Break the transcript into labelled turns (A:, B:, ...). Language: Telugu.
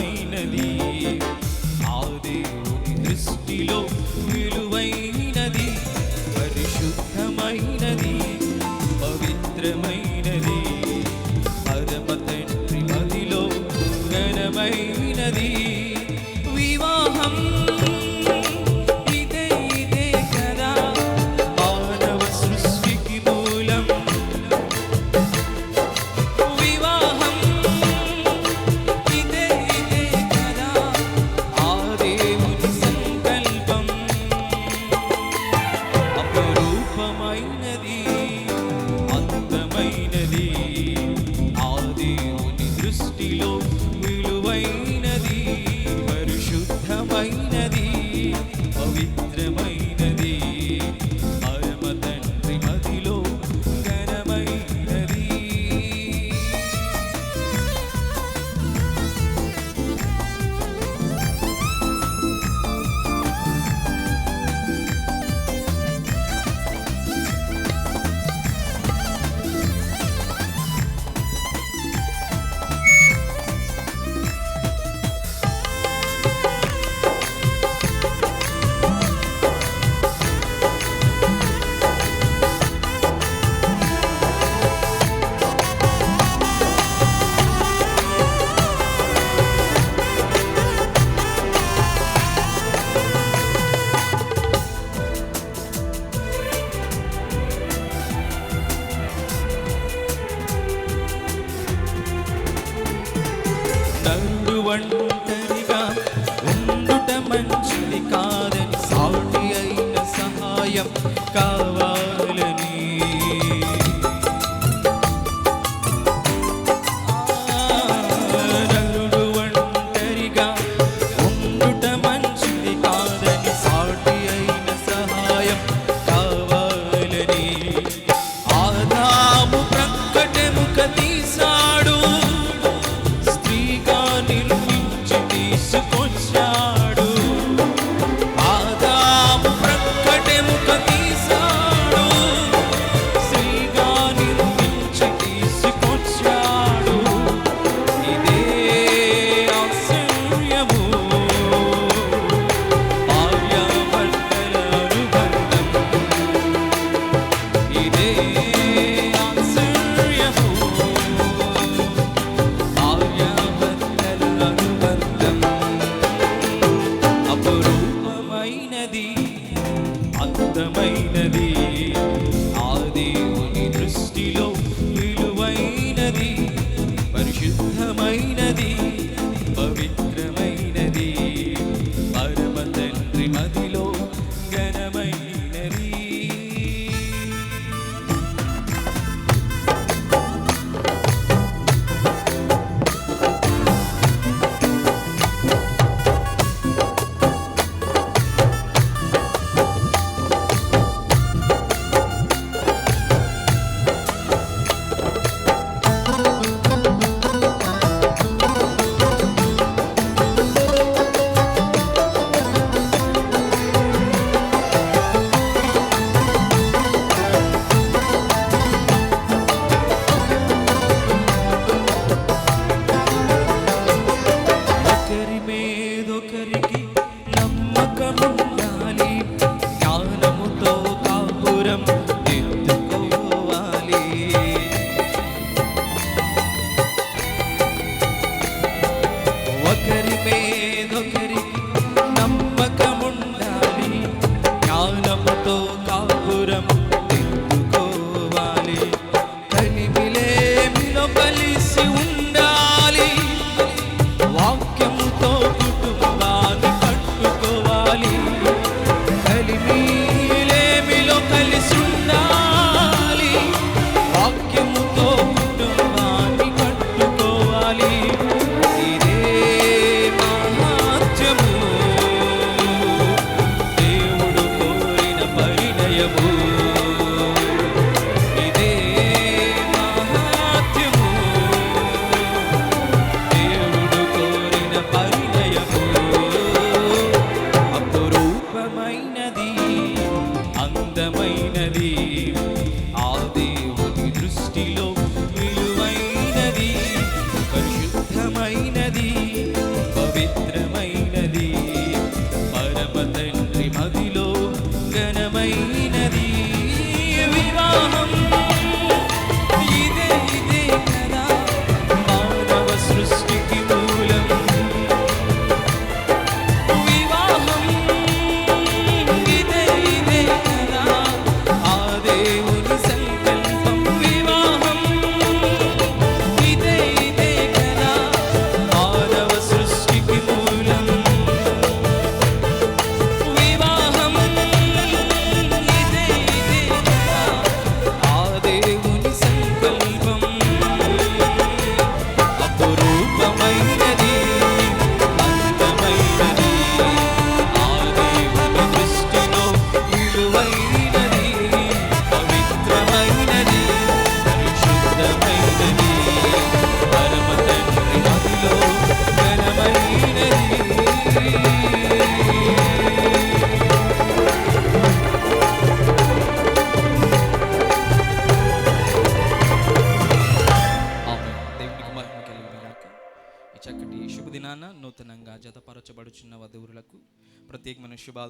A: విలువైనది. ఆ దేవుని దృష్టిలో విలువైన దేవుని దృష్టిలో అద్భుతమైన వచ్చిన వధువులకు ప్రత్యేకమైన శుభాలు